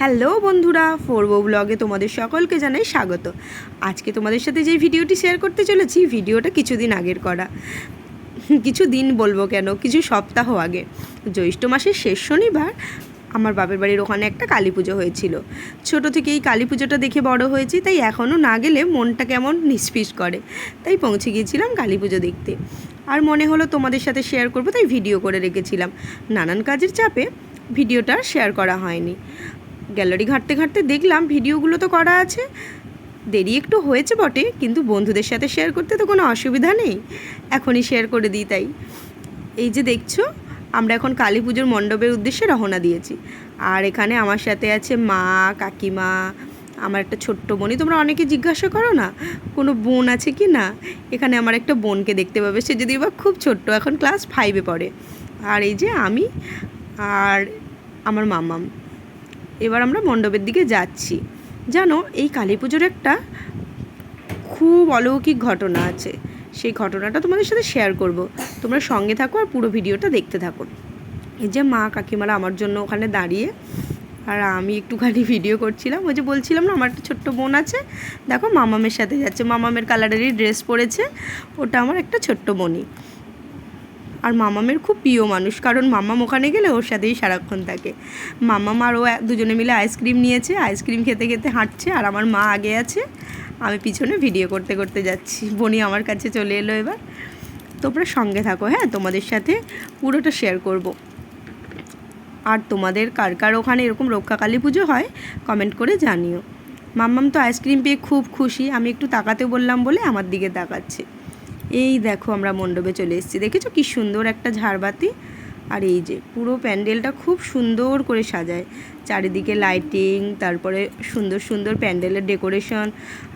Hello বন্ধুরা, ফোরবো ব্লগে তোমাদের সকলকে জানাই স্বাগত। আজকে তোমাদের সাথে যে ভিডিওটি শেয়ার করতে চলেছি, ভিডিওটা কিছুদিন আগের করা। কিছু দিন বলব কেন, কিছু সপ্তাহ আগে। জ্যৈষ্ঠ মাসের শেষ শনিবার আমার বাপের বাড়ির ওখানে একটা কালী পুজো হয়েছিল। ছোট থেকে এই কালী পুজোটা দেখে বড় হয়েছি, তাই এখনও না গেলে মনটা কেমন নিষ্পিস করে। তাই পৌঁছে গিয়েছিলাম কালী পুজো দেখতে। আর মনে হলো তোমাদের সাথে শেয়ার করব, তাই ভিডিও করে রেখেছিলাম। নানান কাজের চাপে ভিডিওটা শেয়ার করা হয়নি। গ্যালারি ঘাঁটতে ঘাঁটতে দেখলাম, ভিডিওগুলো তো করা আছে। দেরি একটু হয়েছে বটে, কিন্তু বন্ধুদের সাথে শেয়ার করতে তো কোনো অসুবিধা নেই। এখনই শেয়ার করে দিই তাই। এই যে দেখছ, আমরা এখন কালী পুজোর মণ্ডপের উদ্দেশ্যে রওনা দিয়েছি। আর এখানে আমার সাথে আছে মা, কাকিমা, আমার একটা ছোট্ট বোনই। তোমরা অনেকে জিজ্ঞাসা করো না, কোনো বোন আছে কি না? এখানে আমার একটা বোনকে দেখতে পাবে। সে যদি বা খুব ছোট্ট, এখন ক্লাস ফাইভে পড়ে। আর এই যে আমি আর আমার মামাম। এবার আমরা মণ্ডপের দিকে যাচ্ছি। জানো, এই কালী পুজোর একটা খুব অলৌকিক ঘটনা আছে। সেই ঘটনাটা তোমাদের সাথে শেয়ার করব। তোমরা সঙ্গে থাকো আর পুরো ভিডিওটা দেখতে থাকো। এই যে মা কাকিমারা আমার জন্য ওখানে দাঁড়িয়ে, আর আমি একটুখানি ভিডিও করছিলাম। ওই যে বলছিলাম না, আমার একটা ছোট্ট বোন আছে। দেখো, মামামের সাথে যাচ্ছে। মামামের কালারেরই ড্রেস পরেছে। ওটা আমার একটা ছোট্ট বোনই। আর মামামের খুব প্রিয় মানুষ, কারণ মামাম ওখানে গেলে ওর সাথেই সারাক্ষণ থাকে। মামাম আর ও এক- দুজনে মিলে আইসক্রিম নিয়েছে, আইসক্রিম খেতে খেতে হাঁটছে, আর আমার মা আগে আছে, আমি পিছনে ভিডিও করতে করতে যাচ্ছি। বনি আমার কাছে চলে এলো এবার। তোমরা সঙ্গে থাকো হ্যাঁ তোমাদের সাথে পুরোটা শেয়ার করব। আর তোমাদের কার কার ওখানে এরকম রক্ষাকালী পুজো হয় কমেন্ট করে জানিও। মাম্মাম তো আইসক্রিম পেয়ে খুব খুশি, আমি একটু তাকাতে বললাম বলে আমার দিকে তাকাচ্ছে। এই দেখো আমরা মণ্ডপে চলে এসেছি। দেখেছ কি সুন্দর একটা ঝাড়বাতি? আর এই যে পুরো প্যান্ডেলটা খুব সুন্দর করে সাজায়। চারিদিকে লাইটিং তারপরে সুন্দর সুন্দর প্যান্ডেলের ডেকোরেশন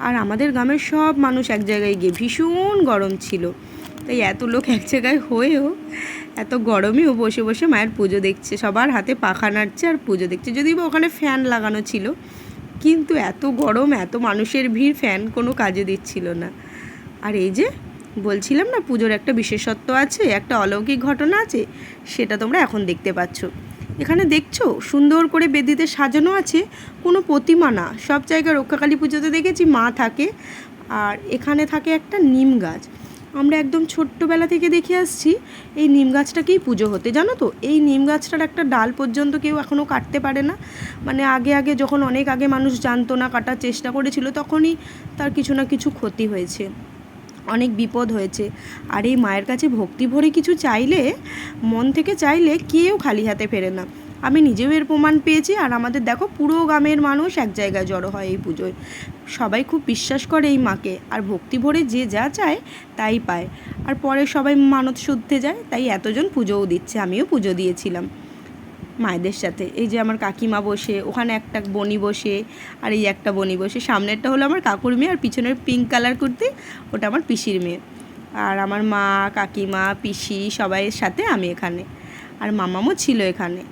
আর আমাদের গ্রামের সব মানুষ এক জায়গায় গিয়ে ভীষণ গরম ছিল। তাই এত লোক এক জায়গায় হয়েও এত গরমেও বসে বসে মায়ের পুজো দেখছে। সবার হাতে পাখা নাড়ছে আর পুজো দেখছে। যদিও বা ওখানে ফ্যান লাগানো ছিল, কিন্তু এত গরম, এত মানুষের ভিড় ফ্যান কোনো কাজে দিচ্ছিল না। আর এই যে বলছিলাম না, পুজোর একটা বিশেষত্ব আছে, একটা অলৌকিক ঘটনা আছে, সেটা তোমরা এখন দেখতে পাচ্ছ। এখানে দেখছ, সুন্দর করে বেদিতে সাজানো আছে, কোনো প্রতিমা না। সব জায়গায় রক্ষাকালী পুজোতে দেখেছি, মা থাকে, আর এখানে থাকে একটা নিম গাছ। আমরা একদম ছোট্টবেলা থেকে দেখে আসছি, এই নিম গাছটাকেই পুজো হতে। জানো তো, এই নিম গাছটার একটা ডাল পর্যন্ত কেউ এখনও কাটতে পারে না। মানে আগে আগে যখন অনেক আগে মানুষ জানতো না, কাটার চেষ্টা করেছিল, তখনই তার কিছু না কিছু ক্ষতি হয়েছে। অনেক বিপদ হয়েছে। আর এই মায়ের কাছে ভক্তি ভরে কিছু চাইলে, মন থেকে চাইলে কেউ খালি হাতে ফেরে না। আমি নিজেও এর প্রমাণ পেয়েছি আর আমাদের দেখো পুরো গ্রামের মানুষ এক জায়গায় জড়ো হয় এই পুজোয়। সবাই খুব বিশ্বাস করে এই মাকে আর ভক্তি ভরে যে যা চায় তাই পায়। আর পরে সবাই মানত শুদ্ধে যায়, তাই এতজন পুজোও দিচ্ছে, আমিও পুজো দিয়েছিলাম। মায়েদের সাথে। এই যে আমার কাকিমা বসে, ওখানে একটা বনি বসে, আর এই একটা বনি বসে। সামনেরটা হলো আমার কাকুর মেয়ে, আর পিছনের পিঙ্ক কালার কুর্তি, ওটা আমার পিসির মেয়ে। আর আমার মা, কাকিমা, পিসি সবাইয়ের সাথে আমি এখানে। আর মামামও ছিল এখানে।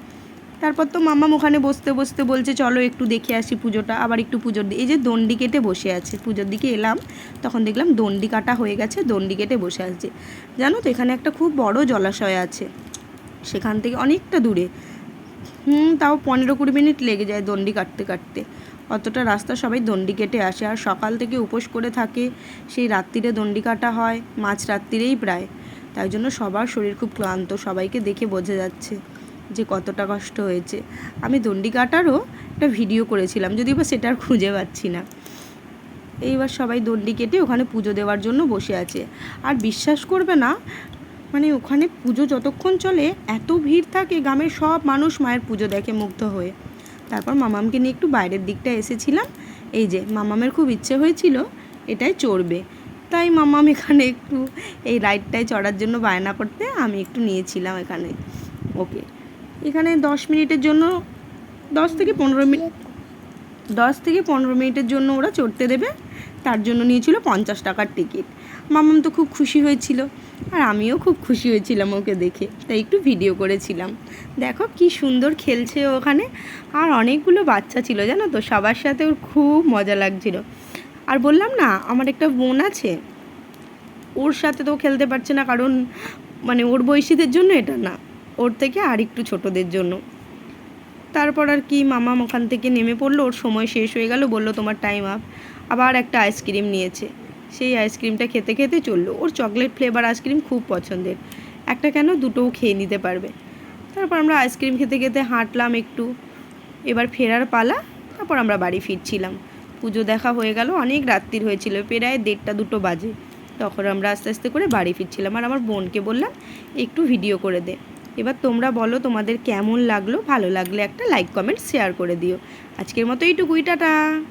তারপর তো মামাম ওখানে বসতে বসতে বলছে, চলো একটু দেখে আসি পুজোটা। আবার একটু পুজোর এই যে দণ্ডি কেটে বসে আছে। পুজোর দিকে এলাম, তখন দেখলাম দণ্ডি কাটা হয়ে গেছে, দণ্ডি কেটে বসে আছে। জানো তো, এখানে একটা খুব বড় জলাশয় আছে। সেখান থেকে অনেকটা দূরে। হুম, তাও পনেরো কুড়ি মিনিট লেগে যায় দণ্ডি কাটতে কাটতে। অতটা রাস্তা সবাই দণ্ডি কেটে আসে, আর সকাল থেকে উপোস করে থাকে, সেই রাত্রিরে দণ্ডি কাটা হয়, মাঝ রাত্রিরেই প্রায়। তাই জন্য সবার শরীর খুব ক্লান্ত, সবাইকে দেখে বোঝা যাচ্ছে যে কতটা কষ্ট হয়েছে। আমি দণ্ডি কাটারও একটা ভিডিও করেছিলাম, যদিও বা সেটা আর খুঁজে পাচ্ছি না। এইবার সবাই দণ্ডি কেটে ওখানে পুজো দেওয়ার জন্য বসে আছে। আর বিশ্বাস করবে না মানে ওখানে পুজো যতক্ষণ চলে, এত ভিড় থাকে, গ্রামের সব মানুষ মায়ের পুজো দেখে মুগ্ধ হয়ে। তারপর মামামকে নিয়ে একটু বাইরের দিকটা এসেছিলাম। এই যে, মামামের খুব ইচ্ছে হয়েছিল, এটাই চড়বে। তাই মামাম এখানে একটু এই রাইডটায় চড়ার জন্য বায়না করতে আমি একটু নিয়েছিলাম এখানে। ওকে। এখানে দশ মিনিটের জন্য, দশ থেকে পনেরো মিনিট দশ থেকে পনেরো মিনিটের জন্য ওরা চড়তে দেবে। তার জন্য নিয়েছিল পঞ্চাশ টাকার টিকিট। মামাম তো খুব খুশি হয়েছিল আর আমিও খুব খুশি হয়েছিলাম ওকে দেখে, তাই একটু ভিডিও করেছিলাম। দেখো কি সুন্দর খেলছে ওখানে। আর অনেকগুলো বাচ্চা ছিল, জানো তো, সবার সাথে ওর খুব মজা লাগছিল। আর বললাম না, আমার একটা বোন আছে, ওর সাথে তো খেলতে পারছে না, কারণ মানে ওর বয়সীদের জন্য এটা না, ওর থেকে আর একটু ছোটদের জন্য। তারপর আর কি মামা ওখান থেকে নেমে পড়ল, ওর সময় শেষ হয়ে গেল, বলল তোমার টাইম আপ আবার একটা আইসক্রিম নিয়েছে। সেই আইসক্রিমটা খেতে খেতে চলল। ওর চকলেট ফ্লেভার আইসক্রিম খুব পছন্দের। একটা কেন দুটোও খেয়ে নিতে পারবে। তারপর আমরা আইসক্রিম খেতে খেতে হাঁটলাম একটু। এবার ফেরার পালা, তারপর আমরা বাড়ি ফিরছিলাম। পুজো দেখা হয়ে গেল, অনেক রাত্রির হয়েছিল, প্রায় দেড়টা দুটো বাজে। তখন আমরা আস্তে আস্তে করে বাড়ি ফিরছিলাম। আর আমার বোনকে বললাম, একটু ভিডিও করে দে। এবার তোমরা বলো তোমাদের কেমন লাগল? ভালো লাগলে একটা লাইক, কমেন্ট, শেয়ার করে দিও। আজকের মতো এইটুকুই, টাটা।